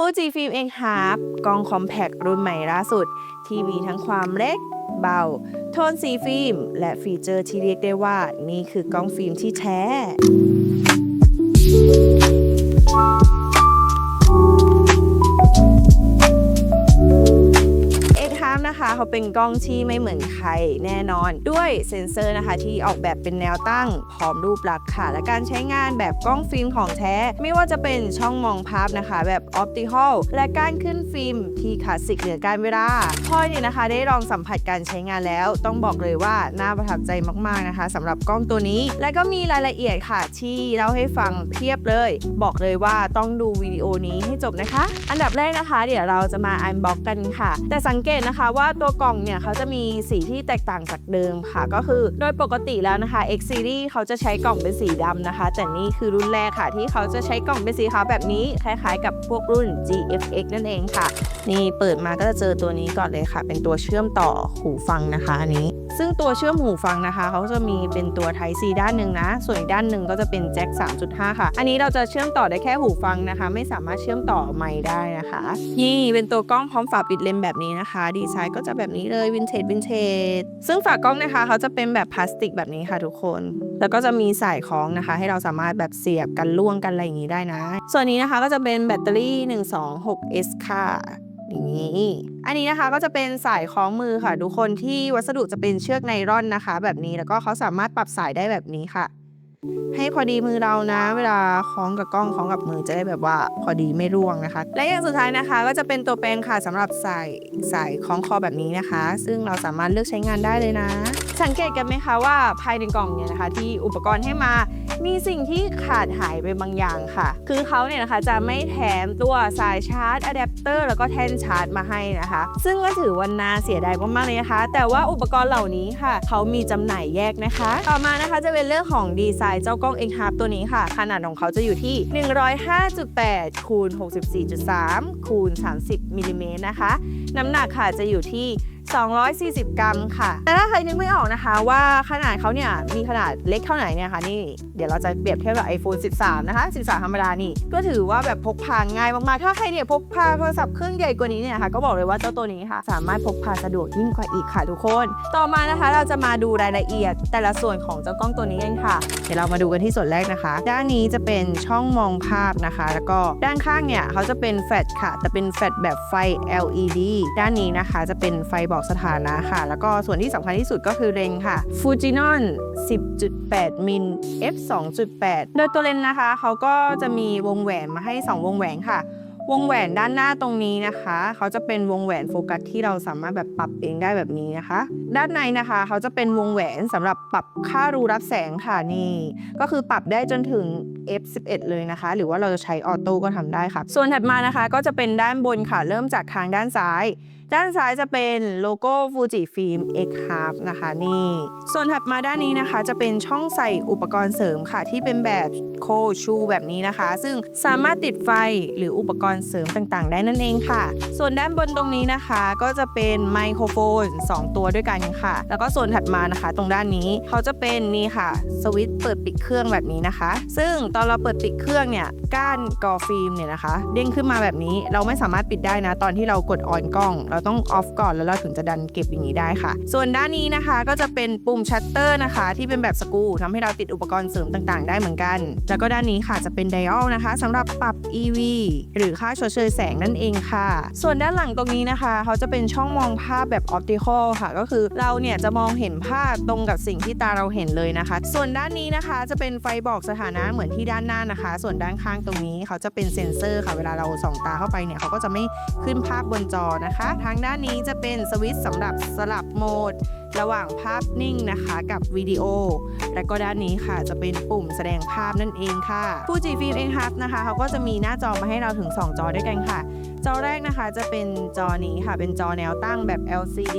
Fuji Film X Half กล้องคอมแพครุ่นใหม่ล่าสุด ที่มีทั้งความเล็ก เบา โทนสีฟิล์ม และฟีเจอร์ที่เรียกได้ว่า นี่คือกล้องฟิล์มที่แท้ นะคะเขาเป็นกล้องที่ไม่เหมือนใครแน่นอน ด้วยเซ็นเซอร์นะคะที่ออกแบบเป็นแนวตั้งพร้อมรูปลักษณ์ค่ะ และการใช้งานแบบกล้องฟิล์มของแท้ ไม่ว่าจะเป็นช่องมองภาพนะคะ แบบออปติคอลและการขึ้นฟิล์มที่คลาสสิกเหนือการเวลาพอยเนี่ยนะคะ ได้ลองสัมผัสการใช้งานแล้ว ต้องบอกเลยว่าน่าประทับใจมากๆนะคะสำหรับกล้องตัวนี้ และก็มีรายละเอียดค่ะ ที่เล่าให้ฟังเพียบเลย บอกเลยว่าต้องดูวิดีโอนี้ให้จบนะคะ อันดับแรกนะคะ เดี๋ยวเราจะมาอันบ็อกกันค่ะ แต่สังเกตนะคะว่าตัวกล่องเนี่ยเขาจะมีสีที่แตกต่างจากเดิมค่ะ ก็คือโดยปกติแล้วนะคะ X Series เขาจะใช้กล่องเป็นสีดำนะคะ แต่นี่คือรุ่นแรกค่ะ ที่เขาจะใช้กล่องเป็นสีขาวแบบนี้ คล้ายๆ กับพวกรุ่น GFX นั่นเองค่ะ นี่เปิดมาก็จะเจอตัวนี้ก่อนเลยค่ะ เป็นตัวเชื่อมต่อหูฟังนะคะอันนี้ ซึ่งตัวเชื่อมหูฟังนะคะ เขาจะมีเป็นตัว Type C ด้านหนึ่งนะ ส่วนอีกด้านหนึ่งก็จะเป็นแจ็ค3.5 ค่ะ อันนี้เราจะเชื่อมต่อได้แค่หูฟังนะคะ ไม่สามารถเชื่อมต่อไมค์ได้นะคะ นี่เป็นตัวกล้องพร้อมฝาปิดเลนส์แบบนี้นะคะ ดีไซน์ก็จะแบบนี้เลยวินเทจวินเทจซึ่งฝากล้องนะคะเขาจะเป็นแบบพลาสติกแบบนี้ค่ะทุกคน แล้วก็จะมีสายคล้องนะคะ ให้เราสามารถแบบเสียบกันล่วงกันอะไรอย่างนี้ได้นะ ส่วนนี้นะคะก็จะเป็นแบตเตอรี่ 126S ค่ะ นี่อันนี้นะคะก็จะเป็นสายคล้องมือค่ะ ทุกคนที่วัสดุจะเป็นเชือกไนล่อนนะคะ แบบนี้แล้วก็เขาสามารถปรับสายได้แบบนี้ค่ะ ให้พอดีมือเรานะ เวลาคล้องกับกล้องคล้องกับมือจะได้แบบว่าพอดีไม่ร่วงนะคะ และอย่างสุดท้ายนะคะ ก็จะเป็นตัวแปรงค่ะสำหรับใส่สายคล้องคอแบบนี้นะคะ ซึ่งเราสามารถเลือกใช้งานได้เลยนะ สังเกตกันไหมคะว่าภายในกล่องเนี่ยนะคะ ที่อุปกรณ์ให้มามีสิ่งที่ขาดหายไปบางอย่างค่ะ คือเขาเนี่ยนะคะจะไม่แถมตัวสายชาร์จอะแดปเตอร์แล้วก็แท่นชาร์จมาให้นะคะ ซึ่งก็ถือว่าน่าเสียดายมากๆเลยนะคะ แต่ว่าอุปกรณ์เหล่านี้ค่ะ เขามีจำหน่ายแยกนะคะ ต่อมานะคะจะเป็นเรื่องของดีไซน์เจ้ากล้อง X Hub ตัวนี้ค่ะ ขนาดของเขาจะอยู่ที่ 105.8คูณ64.3คูณ30มิลลิเมตรนะคะ น้ำหนักค่ะจะอยู่ที่ 240 กรัมค่ะ แต่ถ้าใครนึกไม่ออกนะคะว่าขนาดเขาเนี่ยมีขนาดเล็กเท่าไหร่เนี่ยค่ะนี่เดี๋ยวเราจะเปรียบเทียบกับ iPhone 13 นะคะ 13 ธรรมดานี่ ก็ถือว่าแบบพกพาง่ายมากๆ ถ้าใครเนี่ยพกพาโทรศัพท์เครื่องใหญ่กว่านี้เนี่ยค่ะก็บอกเลยว่าเจ้าตัวนี้ค่ะ สามารถพกพาสะดวกยิ่งกว่าอีกค่ะทุกคน ต่อมานะคะ เราจะมาดูรายละเอียด แต่ละส่วนของเจ้ากล้องตัวนี้กันค่ะ เดี๋ยวเรามาดูกันที่ส่วนแรกนะคะ ด้านนี้จะเป็นช่องมองภาพนะคะ แล้วก็ด้านข้างเนี่ยเขาจะเป็นแฟลชค่ะ แต่เป็นแฟลชแบบไฟ LED ด้านนี้นะคะจะเป็นไฟบอกสถานะค่ะ แล้วก็ส่วนที่สำคัญที่สุดก็คือเลนส์ค่ะ Fujinon 10.8 มิล f 2.8 โดยตัวเลนส์นะคะ เขาก็จะมีวงแหวนมาให้ 2 วงแหวนค่ะ วงแหวนด้านหน้าตรงนี้นะคะ เขาจะเป็นวงแหวนโฟกัสที่เราสามารถแบบปรับเองได้แบบนี้นะคะ ด้านในนะคะ เขาจะเป็นวงแหวนสำหรับปรับค่ารูรับแสงค่ะนี่ ก็คือปรับได้จนถึง f11 เลยนะคะ หรือว่าเราจะใช้ออโต้ก็ทำได้ค่ะ ส่วนถัดมานะคะก็จะเป็นด้านบนค่ะ เริ่มจากทางด้านซ้าย ด้านซ้ายจะเป็นโลโก้ฟูจิฟิล์ม X Half นะคะนี่ ส่วนถัดมาด้านนี้นะคะ จะเป็นช่องใส่อุปกรณ์เสริมค่ะ ที่เป็นแบบโคชูแบบนี้นะคะ ซึ่งสามารถติดไฟหรืออุปกรณ์เสริมต่างๆ ได้นั่นเองค่ะ ส่วนด้านบนตรงนี้นะคะ ก็จะเป็นไมโครโฟน 2 ตัวด้วยกันค่ะ แล้วก็ส่วนถัดมานะคะ ตรงด้านนี้เขาจะเป็นนี่ค่ะสวิตช์เปิดปิดเครื่องแบบนี้นะคะ ซึ่งตอนเราเปิดปิดเครื่องเนี่ยก้านกอฟิล์มเนี่ยนะคะ เด้งขึ้นมาแบบนี้เราไม่สามารถปิดได้นะ ตอนที่เรากดออนกล้องเราต้องออฟก่อนแล้วเราถึงจะดันเก็บอย่างนี้ได้ค่ะ ส่วนด้านนี้นะคะก็จะเป็นปุ่มชัตเตอร์นะคะ ที่เป็นแบบสกูทำให้เราติดอุปกรณ์เสริมต่างๆ ได้เหมือนกัน แล้วก็ด้านนี้ค่ะจะเป็นไดอัลนะคะสำหรับปรับ EV หรือค่าชดเชยแสงนั่นเองค่ะ ส่วนด้านหลังตรงนี้นะคะ เขาจะเป็นช่องมองภาพแบบออปติคอลค่ะ ก็คือเราเนี่ยจะมองเห็นภาพตรงกับสิ่งที่ตาเราเห็นเลยนะคะ ส่วนด้านนี้นะคะจะเป็นไฟบอกสถานะเหมือนที่ด้านหน้านะคะ ส่วนด้านข้างตรงนี้เขาจะเป็นเซ็นเซอร์ค่ะเวลาเราส่องตาเข้าไปเนี่ยเขาก็จะไม่ขึ้นภาพบนจอนะคะทางด้านนี้จะเป็นสวิตช์สำหรับสลับโหมด ระหว่างภาพนิ่งนะคะกับวิดีโอ และก็ด้านนี้ค่ะจะเป็นปุ่มแสดงภาพนั่นเองค่ะ Fuji Film X Hub นะคะเขาก็จะมีหน้าจอมาให้เราถึง 2 จอด้วยกันค่ะ จอแรกนะคะจะเป็นจอนี้ค่ะ เป็นจอแนวตั้งแบบ LCD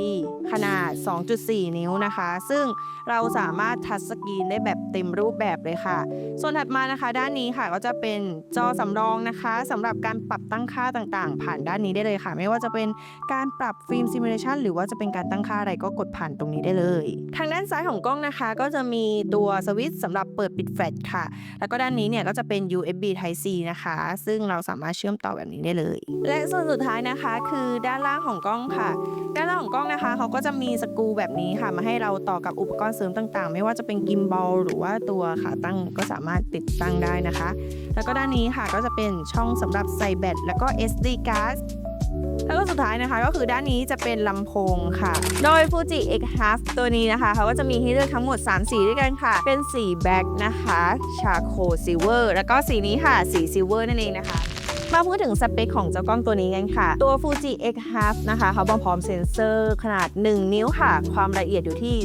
ขนาด 2.4 นิ้วนะคะ ซึ่งเราสามารถทัชสกรีนได้แบบเต็มรูปแบบเลยค่ะ ส่วนถัดมานะคะ ด้านนี้ค่ะก็จะเป็นจอสำรองนะคะสำหรับการปรับตั้งค่าต่างๆ ผ่านด้านนี้ได้เลยค่ะ ไม่ว่าจะเป็นการปรับฟิล์มซิมูเลชันหรือว่าจะเป็นการตั้งค่าอะไรก็กดผ่านตรงนี้ได้เลย ทางด้านซ้ายของกล้องนะคะ ก็จะมีตัวสวิตช์สำหรับเปิดปิดแฟลชค่ะ แล้วก็ด้านนี้เนี่ยก็จะเป็น USB Type C นะคะ ซึ่งเราสามารถเชื่อมต่อแบบนี้ได้เลยและส่วนสุดท้ายนะคะ คือด้านล่างของกล้องค่ะ ด้านล่างของกล้องนะคะเขาก็จะมีสกรูแบบนี้ค่ะ มาให้เราต่อกับอุปกรณ์เสริมต่างๆ ไม่ว่าจะเป็นกิมบอลหรือว่าตัวขาตั้งก็สามารถติดตั้งได้นะคะ แล้วก็ด้านนี้ค่ะก็จะเป็นช่องสำหรับใส่แบตแล้วก็ SD card แล้วก็สุดท้ายนะคะก็คือด้านนี้จะเป็นลำโพงค่ะ โดย Fuji X Half ตัวนี้นะคะเขาก็จะมีให้เลือกทั้งหมด 3 สีด้วยกันค่ะ เป็นสีแบ็กนะคะชาโคซิลเวอร์แล้วก็สีนี้ค่ะ สีซิลเวอร์นั่นเองนะคะ มาพูดถึงสเปคของเจ้ากล้องตัวนี้กันค่ะ ตัว Fuji X Half นะคะเขามาพร้อมเซ็นเซอร์ขนาด 1 นิ้วค่ะ ความละเอียดอยู่ที่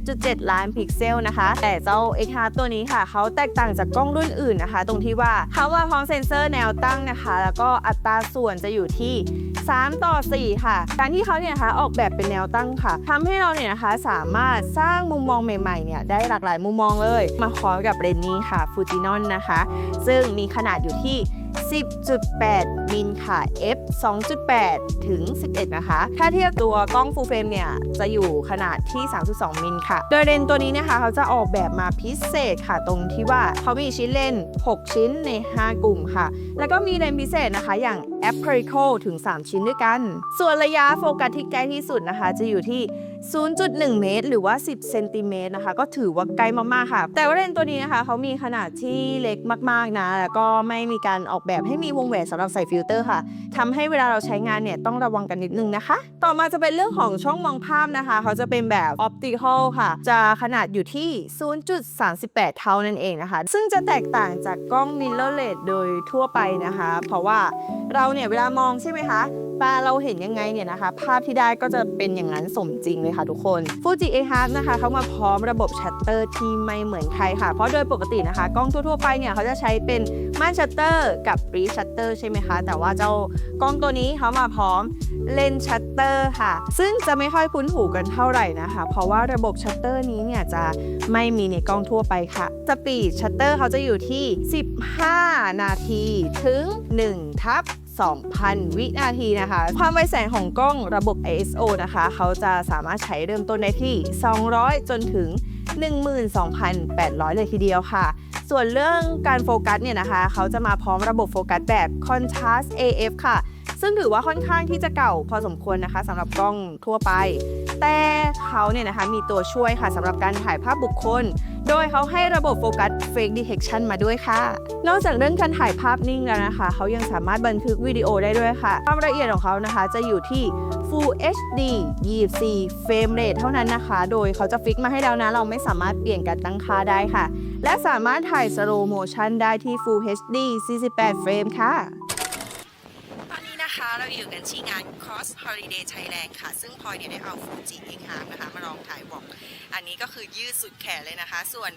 17.7 ล้านพิกเซลนะคะ แต่เจ้า X Half ตัวนี้ค่ะ เขาแตกต่างจากกล้องรุ่นอื่นนะคะ ตรงที่ว่าเขามาพร้อมเซ็นเซอร์แนวตั้งนะคะ แล้วก็อัตราส่วนจะอยู่ที่ 3 ต่อ 4 ค่ะ การที่เขาเนี่ยนะคะออกแบบเป็นแนวตั้งค่ะทำให้เราเนี่ยนะคะสามารถสร้างมุมมองใหม่ๆเนี่ยได้หลากหลายมุมมองเลย มาคอกับเลนส์นี้ค่ะ Fujinon นะคะ ซึ่งมีขนาดอยู่ที่ 10.8 มิลค่ะ f 2.8 ถึง 11 นะคะ ถ้าเทียบตัวกล้อง full frame เนี่ย จะอยู่ขนาดที่ 3.2 มิลค่ะ โดยเลนส์ตัวนี้นะคะ เขาจะออกแบบมาพิเศษค่ะ ตรงที่ว่าเขามีชิ้นเลนส์6 ชิ้นใน 5 กลุ่มค่ะ แล้วก็มีเลนส์พิเศษนะคะอย่าง a p r i c o ถึง 3 ชิ้นด้วยกัน ส่วนระยะโฟกัสที่ใกล้ที่สุดนะคะ จะอยู่ที่ 0.1 เมตร หรือว่า 10 เซนติเมตรนะคะ ก็ถือว่าไกลมากๆค่ะ แต่ว่าเลนส์ตัวนี้นะคะ เขามีขนาดที่เล็กมากๆนะ แล้วก็ไม่มีการออกแบบให้มีวงแหวนสำหรับใส่ฟิลเตอร์ค่ะทำให้เวลาเราใช้งานเนี่ยต้องระวังกันนิดนึงนะคะ ต่อมาจะเป็นเรื่องของช่องมองภาพนะคะ เขาจะเป็นแบบออปติคอลค่ะ จะขนาดอยู่ที่ 0.38 เท่านั่นเองนะคะ ซึ่งจะแตกต่างจากกล้อง mirrorless โดยทั่วไปนะคะ เพราะว่าเราเนี่ยเวลามองใช่ไหมคะตาเราเห็นยังไงเนี่ยนะคะ ภาพที่ได้ก็จะเป็นอย่างนั้นสมจริงเลยค่ะทุกคน Fuji X Half นะคะเขามาพร้อมระบบชัตเตอร์ที่ไม่เหมือนใครค่ะ เพราะโดยปกตินะคะ กล้องทั่วๆไปเนี่ยเขาจะใช้เป็นม่านชัตเตอร์กับรีชัตเตอร์ใช่ไหมคะ แต่ว่าเจ้ากล้องตัวนี้เขามาพร้อมเลนชัตเตอร์ค่ะ ซึ่งจะไม่ค่อยคุ้นหูกันเท่าไหร่นะคะ เพราะว่าระบบชัตเตอร์นี้เนี่ยจะไม่มีในกล้องทั่วไปค่ะ สปีดชัตเตอร์เขาจะอยู่ที่ 15 นาทีถึง 1 ทับ2,000 วินาทีนะคะ ความไวแสงของกล้องระบบ ISO นะคะ เขาจะสามารถใช้เริ่มต้นได้ที่ 200 จนถึง 12,800 เลยทีเดียวค่ะ ส่วนเรื่องการโฟกัสเนี่ยนะคะ เขาจะมาพร้อมระบบโฟกัสแบบ Contrast AF ค่ะ ซึ่งถือว่าค่อนข้างที่จะเก่าพอสมควรนะคะสำหรับกล้องทั่วไป แต่เขาเนี่ยนะคะมีตัวช่วยค่ะสำหรับการถ่ายภาพบุคคล โดยเขาให้ระบบโฟกัส Fake Detection มาด้วยค่ะ นอกจากเรื่องการถ่ายภาพนิ่งแล้วนะคะ เขายังสามารถบันทึกวิดีโอได้ด้วยค่ะ ความละเอียดของเขานะคะจะอยู่ที่ Full HD 24 frame rate เท่านั้นนะคะ โดยเขาจะฟิกมาให้แล้วนะ เราไม่สามารถเปลี่ยนการตั้งค่าได้ค่ะ และสามารถถ่าย slow motion ได้ที่ Full HD 48 เฟรมค่ะ เราอยู่กันที่งาน Cross Holiday Thailand ค่ะ ซึ่งพลอยเนี่ยได้เอา Fuji X Half นะคะ มาลองถ่ายวอล์กอันนี้ก็คือยืดสุดแขนเลยนะคะ ส่วน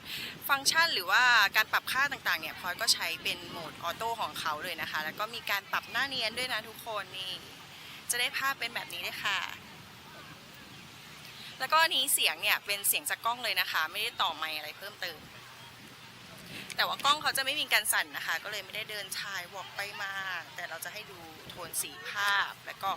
ฟังก์ชันหรือว่าการปรับค่าต่างๆเนี่ยพลอยก็ใช้เป็นโหมดออโต้ของเขาเลยนะคะ แล้วก็มีการปรับหน้าเนียนด้วยนะทุกคนนี่ จะได้ภาพเป็นแบบนี้เลยค่ะแล้วก็นนี้เสียงเนี่ยเป็นเสียงจากกล้องเลยนะคะ ไม่ได้ต่อไมค์อะไรเพิ่มเติม แต่ว่ากล้องเขาจะไม่มีการสั่นนะคะ ก็เลยไม่ได้เดินชายวอกไปมา แต่เราจะให้ดูโทนสีภาพ แล้วก็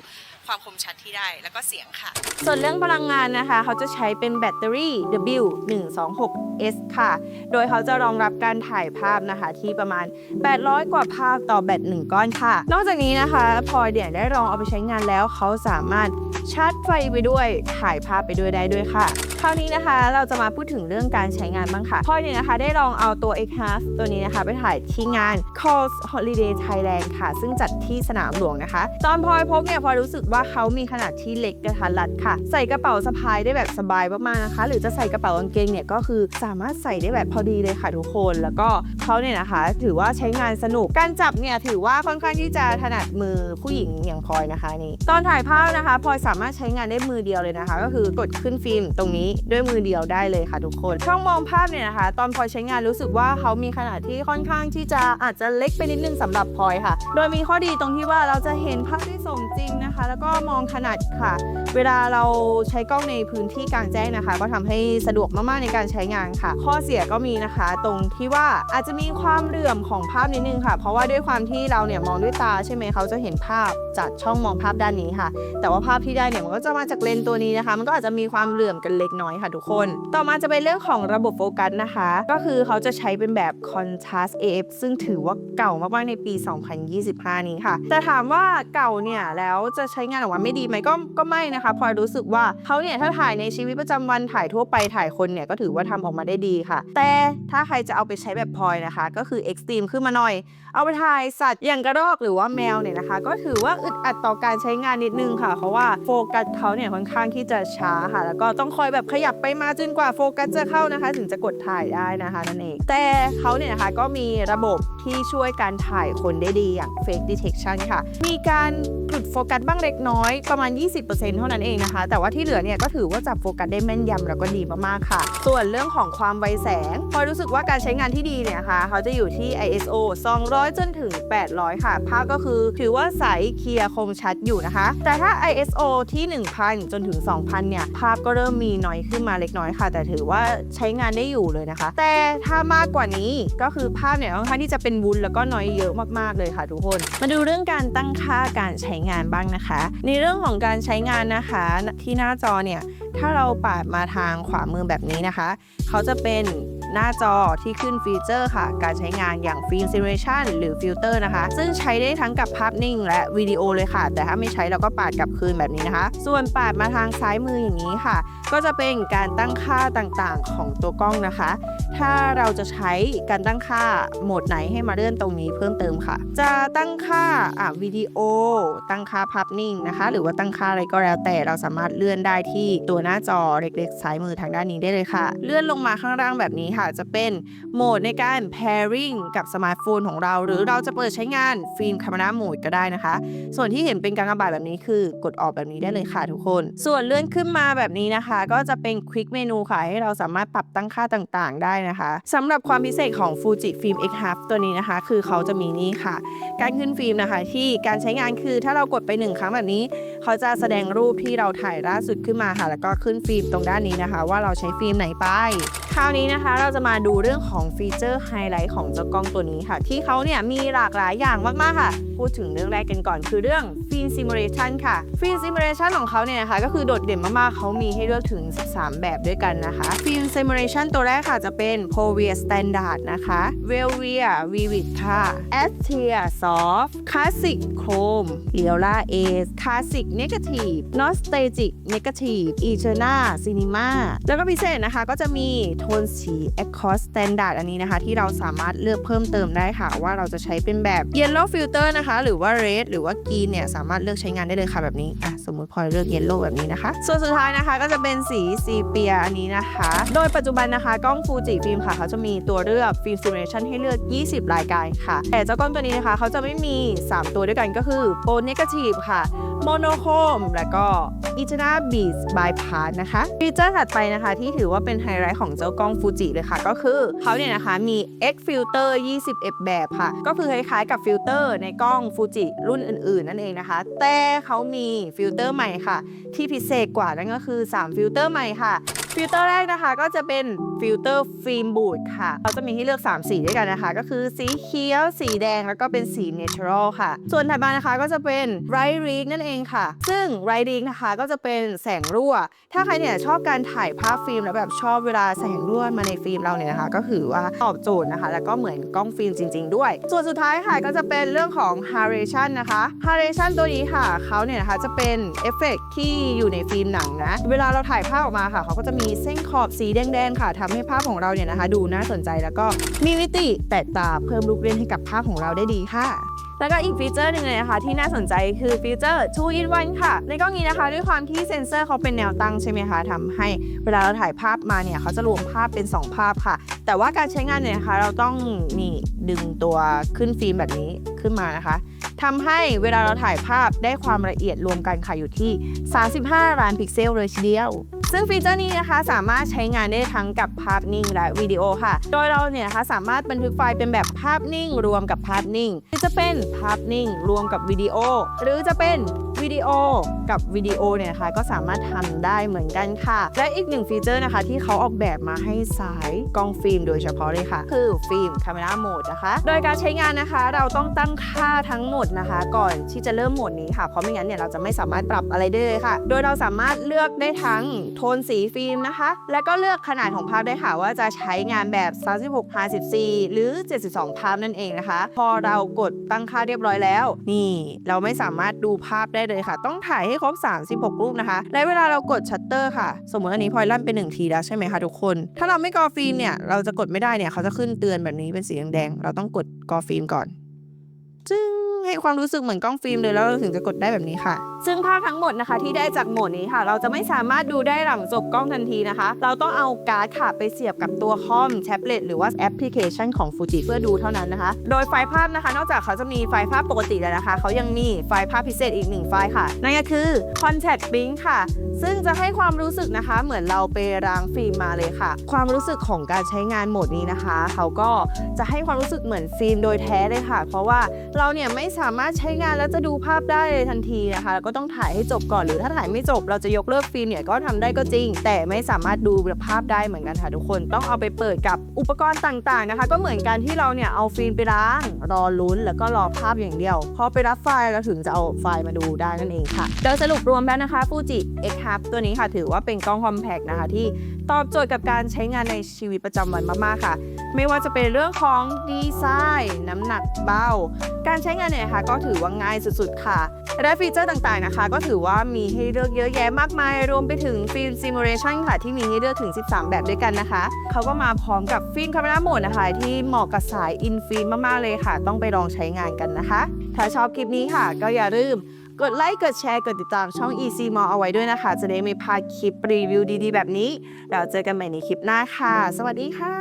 ความคมชัดที่ได้ แล้วก็เสียงค่ะ ส่วนเรื่องพลังงานนะคะ เขาจะใช้เป็นแบตเตอรี่ W126S ค่ะ โดยเขาจะรองรับการถ่ายภาพนะคะ ที่ประมาณ 800 กว่าภาพต่อแบต1ก้อนค่ะ นอกจากนี้นะคะพอเนี่ยได้ลองเอาไปใช้งานแล้วเขาสามารถชาร์จไฟไปด้วยถ่ายภาพไปด้วยได้ด้วยค่ะ คราวนี้นะคะเราจะมาพูดถึงเรื่องการใช้งานบ้างค่ะพอเนี่ยนะคะได้ลองเอาตัว X5 Half ตัวนี้นะคะไปถ่ายที่งาน Calls Holiday Thailand ค่ะ ซึ่งจัดที่สนามหลวงนะคะ ตอนพลอยพกเนี่ยพลอยรู้สึกว่าเขามีขนาดที่เล็กกระทัดรัดค่ะ ใส่กระเป๋าสะพายได้แบบสบายมากๆนะคะ หรือจะใส่กระเป๋ากางเกงเนี่ยก็คือสามารถใส่ได้แบบพอดีเลยค่ะทุกคนแล้วก็เขาเนี่ยนะคะ ถือว่าใช้งานสนุกการจับเนี่ยถือว่าค่อนข้างที่จะถนัดมือผู้หญิงอย่างพลอยนะคะนี่ตอนถ่ายภาพนะคะพลอยสามารถใช้งานได้มือเดียวเลยนะคะ ก็คือกดขึ้นฟิล์มตรงนี้ด้วยมือเดียวได้เลยค่ะทุกคน ช่องมองภาพเนี่ยนะคะ ตอนพลอยใช้งานรู้สึกว่าเขามีขนาดที่ค่อนข้างที่จะอาจจะเล็กไปนิดนึงสำหรับพลอยค่ะ โดยมีข้อดีตรงที่ว่าเราจะเห็นภาพที่สมจริงนะคะ แล้วก็มองขนาดค่ะ เวลาเราใช้กล้องในพื้นที่กลางแจ้งนะคะ ก็ทำให้สะดวกมากๆในการใช้งานค่ะ ข้อเสียก็มีนะคะ ตรงที่ว่าอาจจะมีความเหลื่อมของภาพนิดนึงค่ะ เพราะว่าด้วยความที่เราเนี่ยมองด้วยตาใช่ไหมเขาจะเห็นภาพจากช่องมองภาพด้านนี้ค่ะ แต่ว่าภาพที่ได้เนี่ยมันก็จะมาจากเลนส์ตัวนี้นะคะ มันก็อาจจะมีความเหลื่อมกันเล็กน้อยค่ะทุกคน ต่อมาจะเป็นเรื่องของระบบโฟกัสนะคะ ก็คือเขาจะใช้เป็นแบบ Contrast AF ซึ่งถือว่าเก่ามากๆในปี 2025 นี้ค่ะ แต่ถามว่าเก่าเนี่ยแล้วจะใช้งานออกมาไม่ดีไหมก็ก็ไม่นะคะพลอยรู้สึกว่าเขาเนี่ยถ้าถ่ายในชีวิตประจำวันถ่ายทั่วไปถ่ายคนเนี่ยก็ถือว่าทำออกมาได้ดีค่ะ แต่ถ้าใครจะเอาไปใช้แบบพลอยนะคะ ก็คือ Extreme ขึ้นมาหน่อย เอาไปถ่ายสัตว์อย่างกระรอกหรือว่าแมวเนี่ยนะคะ ก็ถือว่าอึดอัดต่อการใช้งานนิดนึงค่ะ เพราะว่าโฟกัสเขาเนี่ยค่อนข้างที่จะช้าค่ะ แล้วก็ต้องคอยแบบขยับไปมาจนกว่าโฟกัสจะเข้านะคะ ถึงจะกดถ่ายได้นะคะนั่นเองแต่เขาเนี่ยนะคะก็มีระบบที่ช่วยการถ่ายคนได้ดีอย่าง fake detection ค่ะ มีการหลุดโฟกัสบ้างเล็กน้อยประมาณ 20%เท่านั้นเองนะคะ แต่ว่าที่เหลือเนี่ยก็ถือว่าจับโฟกัสได้แม่นยำแล้วก็ดีมากๆค่ะ ส่วนเรื่องของความไวแสง พอยรู้สึกว่าการใช้งานที่ดีเนี่ยนะคะเขาจะอยู่ที่ ISO 200 จนถึง 800 ค่ะ ภาพก็คือถือว่าใสเคลียร์คมชัดอยู่นะคะ แต่ถ้า ISO ที่ 1,000 จนถึง 2,000 เนี่ย ภาพก็เริ่มมีน้อยขึ้นมาเล็กน้อยค่ะ แต่ถือว่าใช้งานได้อยู่เลยนะคะ แต่ถ้ามากกว่านี้ก็คือภาพเนี่ยค่อนข้างที่จะเป็นวุ้นแล้วก็น้อยเยอะมากๆเลยค่ะทุกคน มาดูเรื่องการตั้งค่าการใช้งานบ้างนะคะ ในเรื่องของการใช้งานนะคะที่หน้าจอเนี่ยถ้าเราปาดมาทางขวามือแบบนี้นะคะ เขาจะเป็น หน้าจอที่ขึ้นฟีเจอร์ค่ะ การใช้งานอย่างฟิล์มซิมูเลชันหรือฟิลเตอร์นะคะ ซึ่งใช้ได้ทั้งกับภาพนิ่ง และวิดีโอเลยค่ะ แต่ถ้าไม่ใช้เราก็ปาดกลับคืนแบบนี้นะคะ ส่วนปาดมาทางซ้ายมืออย่างนี้ค่ะ ก็จะเป็นการตั้งค่าต่างๆ ของตัวกล้องนะคะ ถ้าเราจะใช้การตั้งค่าโหมดไหนให้มาเลื่อนตรงนี้เพิ่มเติมค่ะ จะตั้งค่าอะวิดีโอ ตั้งค่าภาพนิ่งนะคะ หรือว่าตั้งค่าอะไรก็แล้ว แต่เราสามารถเลื่อนได้ที่ตัวหน้าจอเล็กๆซ้ายมือทางด้านนี้ได้เลยค่ะ เลื่อนลงมาข้างล่างแบบนี้ค่ะจะเป็นโหมดในการ pairing กับสมาร์ทโฟนของเรา หรือเราจะเปิดใช้งานฟิล์มคาเมราโหมดก็ได้นะคะ ส่วนที่เห็นเป็นการกระบาดแบบนี้คือกดออกแบบนี้ได้เลยค่ะทุกคน ส่วนเลื่อนขึ้นมาแบบนี้นะคะ ก็จะเป็น Quick Menu ค่ะให้เราสามารถปรับตั้งค่าต่างๆ ได้นะคะสำหรับความพิเศษของ Fuji Film X Half ตัวนี้นะคะ คือเขาจะมีนี่ค่ะ การขึ้นฟิล์มนะคะ ที่การใช้งานคือถ้าเรากดไปหนึ่งครั้งแบบนี้ เขาจะแสดงรูปที่เราถ่ายล่าสุดขึ้นมาค่ะ แล้วก็ขึ้นฟิล์มตรงด้านนี้นะคะ ว่าเราใช้ฟิล์มไหนไปคราวนี้นะคะเราจะมาดูเรื่องของฟีเจอร์ไฮไลท์ของเจ้ากล้องตัวนี้ค่ะ ที่เขาเนี่ยมีหลากหลายอย่างมากๆค่ะ พูดถึงเรื่องแรกกันก่อนคือเรื่องฟินซิมูเลชันค่ะฟินซิมูเลชันของเขาเนี่ยนะคะก็คือโดดเด่นมากๆเขามีให้เลือกถึง 13 แบบด้วยกันนะคะฟินซิมูเลชันตัวแรกค่ะจะเป็น p o v i a Standard นะคะ Velvia Vivid ค่ะ Astia Soft Classic Chrome l i o l a Ace Classic Negative Nostalgic Negative Eterna Cinema แล้วก็พิเศษนะคะก็จะมีโทนสี Across Standard อันนี้นะคะ ที่เราสามารถเลือกเพิ่มเติมได้ค่ะ ว่าเราจะใช้เป็นแบบ Yellow Filter นะคะ หรือว่า Red หรือว่า Green เนี่ย สามารถเลือกใช้งานได้เลยค่ะแบบนี้อะสมมุติพอเลือก Yellow แบบนี้นะคะ ส่วนสุดท้ายนะคะก็จะเป็นสีซีเปียอันนี้นะคะ โดยปัจจุบันนะคะกล้องฟูจิฟิล์มค่ะ เขาจะมีตัวเลือกฟิล์มซิมูเลชันให้เลือก 20 รายการค่ะ แต่เจ้ากล้องตัวนี้นะคะ เขาจะไม่มี 3 ตัวด้วยกันก็คือ Pro Negative ค่ะ โมโนโคมแล้วก็อิจนาบีสบายพาสนะคะฟีเจอร์ถัดไปนะคะที่ถือว่าเป็นไฮไลท์ของเจ้ากล้องฟูจิเลยค่ะ ก็คือเขาเนี่ยนะคะมี X Filter 21 แบบค่ะ ก็คือคล้ายๆกับฟิลเตอร์ในกล้องฟูจิรุ่นอื่นๆ นั่นเองนะคะ แต่เขามีฟิลเตอร์ใหม่ค่ะ ที่พิเศษกว่านั่นก็คือ 3 ฟิลเตอร์ใหม่ค่ะฟิลเตอร์แรกนะคะก็จะเป็นฟิลเตอร์ฟิล์มบูดค่ะเขาจะมีให้เลือก 3 สีด้วยกันนะคะ ก็คือสีเขียว สีแดงแล้วก็เป็นสีเนเชอรัลค่ะ ส่วนถัดมานะคะก็จะเป็นไรริงนั่นเองค่ะ ซึ่งไรริงนะคะก็จะเป็นแสงรั่ว ถ้าใครเนี่ยชอบการถ่ายภาพฟิล์มแล้วแบบชอบเวลาแสงรั่วมาในฟิล์มเราเนี่ยนะคะ ก็คือว่าตอบโจทย์นะคะ แล้วก็เหมือนกล้องฟิล์มจริง ๆ ด้วย ส่วนสุดท้ายค่ะก็จะเป็นเรื่องของ Haration นะคะ Haration ตัวนี้ค่ะเขาเนี่ยนะคะจะเป็นเอฟเฟกต์ที่อยู่ในฟิล์มหนังนะเวลาเราถ่ายภาพออกมาค่ะเขาก็จะมีเส้นขอบสีแดงๆค่ะทำให้ภาพของเราเนี่ยนะคะ ดูน่าสนใจแล้วก็มีมิติแตกตาเพิ่มลูกเล่นให้กับภาพของเราได้ดีค่ะแล้วก็อีกฟีเจอร์หนึ่งเลยนะคะที่น่าสนใจคือฟีเจอร์2 in 1ค่ะ ในกล้องนี้นะคะ ด้วยความที่เซ็นเซอร์เขาเป็นแนวตั้งใช่ไหมคะทำให้เวลาเราถ่ายภาพมาเนี่ยเขาจะรวมภาพเป็น 2 ภาพค่ะ แต่ว่าการใช้งานเนี่ยนะคะ เราต้องนี่ดึงตัวขึ้นฟิล์มแบบนี้ขึ้นมานะคะทำให้เวลาเราถ่ายภาพได้ความละเอียดรวมกันค่ะอยู่ที่ 35 ล้านพิกเซลเลยทีเดียว ซึ่งฟีเจอร์นี้นะคะสามารถใช้งานได้ทั้งกับภาพนิ่งและวิดีโอค่ะ โดยเราเนี่ยนะคะสามารถบันทึกไฟล์เป็นแบบภาพนิ่ง รวมกับภาพนิ่งหรือจะเป็นภาพนิ่ง รวมกับวิดีโอ หรือจะเป็นวิดีโอกับวิดีโอเนี่ยนะคะก็สามารถทำได้เหมือนกันค่ะ และอีกหนึ่งฟีเจอร์นะคะที่เขาออกแบบมาให้สายกล้องฟิล์มโดยเฉพาะเลยค่ะ คือฟิล์ม Camera Mode นะคะ โดยการใช้งานนะคะเราต้องตั้งค่าทั้งหมดนะคะ ก่อนที่จะเริ่มโหมดนี้ค่ะเพราะไม่งั้นเนี่ยเราจะไม่สามารถปรับอะไรได้เลยค่ะ โดยเราสามารถเลือกได้ทั้งโททนสีฟิล์มนะคะ และก็เลือกขนาดของภาพได้ค่ะว่าจะใช้งานแบบ 36 54 หรือ 72 ภาพนั่นเองนะคะ พอเรากดตั้งค่าเรียบร้อยแล้ว นี่ เราไม่สามารถดูภาพได้เลยค่ะ ต้องถ่ายให้ครบ 36 รูปนะคะ และเวลาเรากดชัตเตอร์ค่ะ สมมติอันนี้พลอยลั่นไป1ทีแล้วใช่ไหมคะทุกคน ถ้าเราไม่กอฟิล์มเนี่ย เราจะกดไม่ได้เนี่ยเขาจะขึ้นเตือนแบบนี้เป็นสีแดงๆเราต้องกดกอฟิล์มก่อนจึงให้ความรู้สึกเหมือนกล้องฟิล์มเลยแล้วเราถึงจะกดได้แบบนี้ค่ะ ซึ่งภาพทั้งหมดนะคะที่ได้จากโหมดนี้ค่ะ เราจะไม่สามารถดูได้หลังจบกล้องทันทีนะคะ เราต้องเอาการ์ดค่ะไปเสียบกับตัวคอมแท็บเล็ตหรือว่าแอปพลิเคชันของ Fuji เพื่อดูเท่านั้นนะคะ โดยไฟล์ภาพนะคะ นอกจากเขาจะมีไฟล์ภาพปกติแล้วนะคะ เขายังมีไฟล์ภาพพิเศษอีกหนึ่งไฟล์ค่ะ นั่นก็คือ Contact Print ค่ะ ซึ่งจะให้ความรู้สึกนะคะ เหมือนเราไปรางฟิล์มมาเลยค่ะ ความรู้สึกของการใช้งานโหมดนี้นะคะ เขาก็จะให้ความรู้สึกเหมือนฟิล์มโดยแท้เลยค่ะ เพราะว่าเราเนี่ยไม่สามารถใช้งานแล้วจะดูภาพได้เลยทันทีนะคะแล้วก็็ต้องถ่ายให้จบก่อนหรือถ้าถ่ายไม่จบ เราจะยกเลิกฟิล์มเนี่ยก็ทำได้ก็จริง แต่ไม่สามารถดูภาพได้เหมือนกันค่ะทุกคน ต้องเอาไปเปิดกับอุปกรณ์ต่างๆนะคะ ก็เหมือนกันที่เราเนี่ยเอาฟิล์มไปล้าง รอลุ้นแล้วก็รอภาพอย่างเดียวพอไปรับไฟล์เราถึงจะเอาไฟล์มาดูได้นั่นเองค่ะโดยสรุปรวมแล้วนะคะ Fuji X Hub ตัวนี้ค่ะถือว่าเป็นกล้องคอมแพกนะคะที่ตอบโจทย์กับการใช้งานในชีวิตประจำวันมากๆค่ะ ไม่ว่าจะเป็นเรื่องของดีไซน์ น้ำหนักเบาการใช้งานเนี่ยนะคะก็ถือว่าง่ายสุดๆค่ะ และฟีเจอร์ต่างๆนะคะ ก็ถือว่ามีให้เลือกเยอะแยะมากมาย รวมไปถึงฟิล์มซิมูเลชันค่ะ ที่มีให้เลือกถึง 13 แบบด้วยกันนะคะเขาก็มาพร้อมกับฟิล์มคาเมราโหมดนะคะ ที่เหมาะกับสายอินฟิล์มมากๆเลยค่ะ ต้องไปลองใช้งานกันนะคะ ถ้าชอบคลิปนี้ค่ะ ก็อย่าลืมกดไลค์ กดแชร์ กดติดตามช่อง EC m o เอาไว้ด้วยนะคะ จะได้ไม่พลาดคลิปรีวิวดีๆ แบบนี้ เราเจอกันใหม่ในคลิปหน้าค่ะ สวัสดีค่ะ